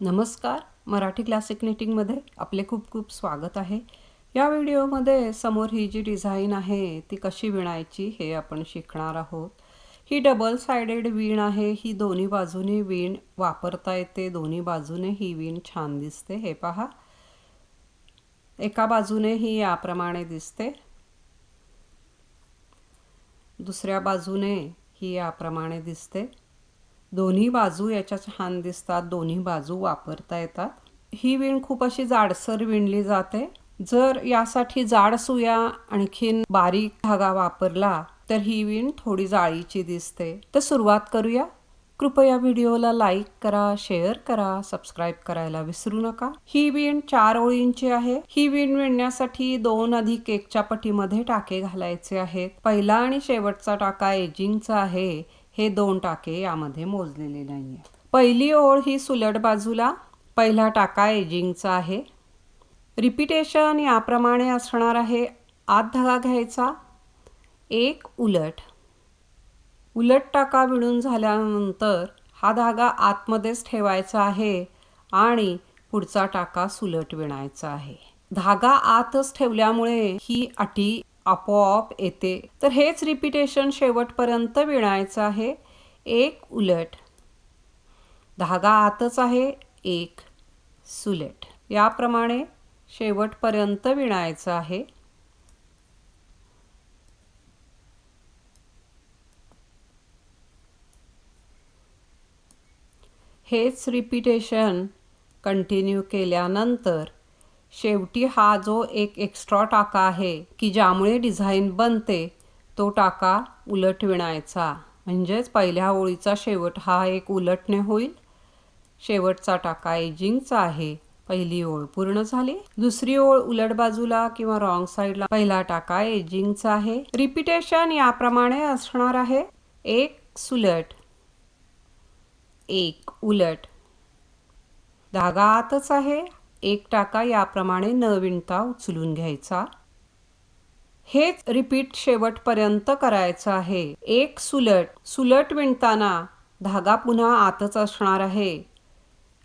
नमस्कार. मराठी क्लासिक निटिंगमध्ये आपले खूप खूप स्वागत आहे. या व्हिडिओमध्ये समोर ही जी डिझाईन आहे ती कशी विणायची हे आपण शिकणार आहोत. ही डबल सायडेड वीण आहे. ही दोन्ही बाजूने वीण वापरता येते. दोन्ही बाजूने ही वीण छान दिसते. हे पहा. एका बाजूने ही याप्रमाणे दिसते. दुसऱ्या बाजूने ही याप्रमाणे दिसते. दोन्ही बाजू याच्या छान दिसतात दोन्ही बाजू वापरता येतात. ही विण खूप अशी जाडसर विणली जाते. जर यासाठी जाड सुया आणखीन बारीक धागा वापरला तर ही विण थोडी जाळीची दिसते. तर सुरुवात करूया. कृपया व्हिडिओला लाईक करा शेअर करा सबस्क्राईब करायला विसरू नका. ही विण चार ओळींची आहे. ही विण विणण्यासाठी दोन अधिक एकच्या पटीमध्ये टाके घालायचे आहेत. पहिला आणि शेवटचा टाका एजिंगचा आहे. हे दोन टाके यामध्ये मोजलेले नाही पहिली ओळ ही सुलट बाजूला पहिला टाका एजिंगचा आहे. रिपिटेशन याप्रमाणे असणार आहे. आत धागा घ्यायचा. एक उलट. उलट टाका विणून झाल्यानंतर हा धागा आतमध्येच ठेवायचा आहे आणि पुढचा टाका सुलट विणायचा आहे. धागा आतच ठेवल्यामुळे ही अटी आपोआप येते. तर हेच रिपिटेशन शेवटपर्यंत विणायचं आहे. एक उलट. धागा आतच आहे. एक सुलट. याप्रमाणे शेवटपर्यंत विणायचं आहे. हेच रिपिटेशन कंटिन्यू केल्यानंतर शेवटी हा जो एक एक्स्ट्रा टाका आहे की ज्यामुळे डिझाईन बनते तो टाका उलट विणायचा. म्हणजेच पहिल्या ओळीचा शेवट हा एक उलटने होईल. शेवटचा टाका एजिंगचा आहे. पहिली ओळ पूर्ण झाली. दुसरी ओळ उलट बाजूला किंवा रॉंग साईडला पहिला टाका एजिंगचा आहे. रिपिटेशन याप्रमाणे असणार आहे. एक सुलट. एक उलट. धागा आतच आहे. एक टाका याप्रमाणे न विणता उचलून घ्यायचा. हेच रिपीट शेवटपर्यंत करायचं आहे. एक सुलट सुलट विणताना धागा पुन्हा आतच असणार आहे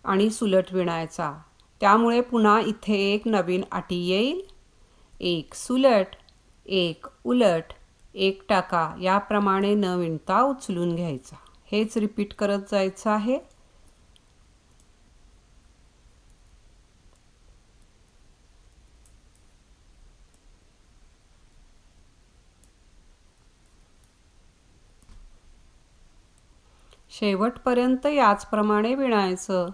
आणि सुलट विणायचा. त्यामुळे पुन्हा इथे एक नवीन अटी येईल. एक सुलट एक उलट एक टाका याप्रमाणे न विणता उचलून घ्यायचा. हेच रिपीट करत जायचं आहे. शेवटपर्यंत याचप्रमाणे विणायचं.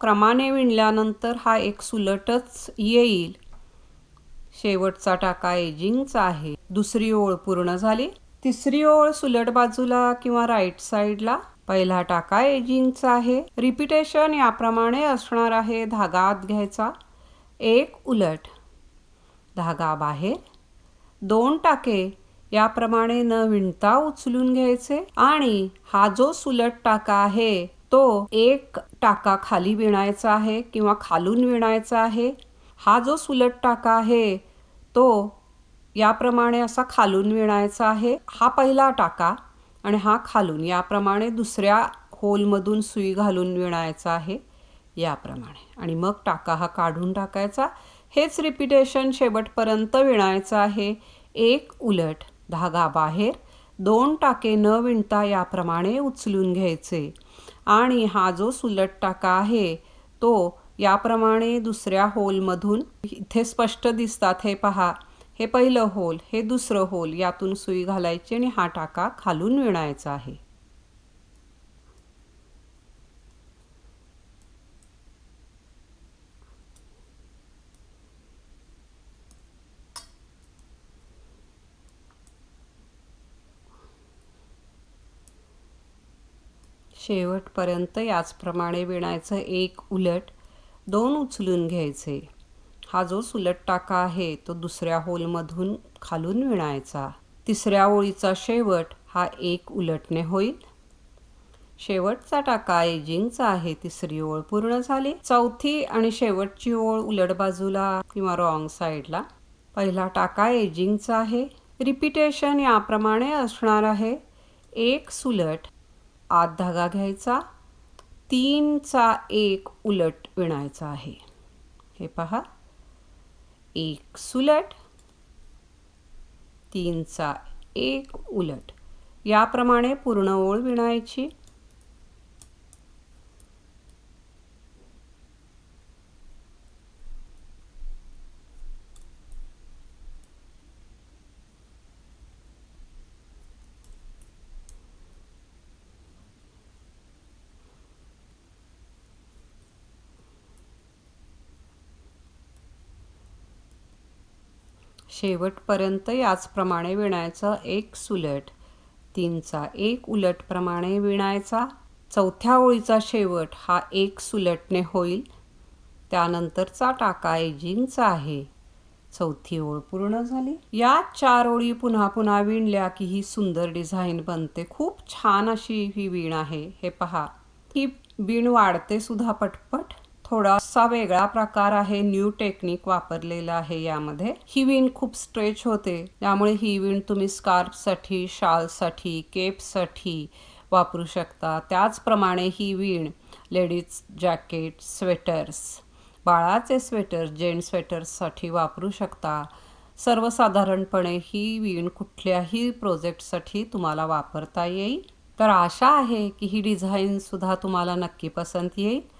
क्रमाने विणल्यानंतर हा एक सुलटच येईल. शेवटचा टाका एजिंगचा आहे. दुसरी ओळ पूर्ण झाली. तिसरी ओळ सुलट बाजूला किंवा राईट साईडला. पहिला टाका एजिंगचा आहे. रिपिटेशन याप्रमाणे असणार आहे. धागा आत घ्यायचा. एक उलट. धागा बाहेर. दोन टाके याप्रमाणे न विणता उचलून घ्यायचे. आणि हा जो सुलट टाका आहे तो एक टाका खाली विणायचा आहे किंवा खालून विणायचा आहे. हा जो सुलट टाका आहे तो याप्रमाणे असा खालून विणायचा आहे. हा पहिला टाका आणि हा खालून याप्रमाणे दुसऱ्या होलमधून सुई घालून विणायचा आहे याप्रमाणे. आणि मग टाका हा काढून टाकायचा. हेच रिपिटेशन शेवटपर्यंत विणायचं आहे. एक उलट धागा बाहेर दोन टाके न विणता याप्रमाणे उचलून घ्यायचे. आणि हा जो सुलट टाका आहे तो याप्रमाणे दुसऱ्या होलमधून इथे स्पष्ट दिसतात हे पहा. हे पहिलं होल हे दुसरं होल यातून सुई घालायची आणि हा टाका खालून विणायचा आहे. शेवटपर्यंत याचप्रमाणे विणायचं एक उलट दोन उचलून घ्यायचे. हा जो सुलट टाका आहे तो दुसऱ्या होलमधून खालून विणायचा. तिसऱ्या ओळीचा शेवट हा एक उलटने होईल. शेवटचा टाका एजिंगचा आहे तिसरी ओळ पूर्ण झाली. चौथी आणि शेवटची ओळ उलट बाजूला किंवा रॉंग साईडला. पहिला टाका एजिंगचा आहे. रिपिटेशन याप्रमाणे असणार आहे. एक सुलट आत धागा घ्यायचा. तीनचा एक उलट विणायचा आहे. हे पहा. एक सुलट तीनचा एक उलट. याप्रमाणे पूर्ण ओळ विणायची. शेवटपर्यंत याचप्रमाणे विणायचं एक सुलट. तीनचा एक उलटप्रमाणे विणायचा. चौथ्या ओळीचा शेवट हा एक सुलटने होईल. त्यानंतरचा टाका एजिंगचा आहे. चौथी ओळ पूर्ण झाली. या चार ओळी पुन्हा पुन्हा विणल्या की ही सुंदर डिझाईन बनते. खूप छान अशी ही वीण आहे. हे पहा. ही वीण वाढते सुद्धा पटपट. थोडासा वेगळा प्रकार आहे न्यू टेक्निक वापरलेला आहे यामध्ये. ही विण खूप स्ट्रेच होते त्यामुळे ही विण तुम्ही स्कार्फसाठी शालसाठी केपसाठी वापरू शकता. त्याचप्रमाणे ही विण लेडीज जॅकेट स्वेटर्स बाळाचे स्वेटर जेंट स्वेटर्ससाठी वापरू शकता. सर्वसाधारणपणे ही विण कुठल्याही प्रोजेक्टसाठी तुम्हाला वापरता येईल. तर आशा आहे की ही डिझाईनसुद्धा तुम्हाला नक्की पसंत येईल.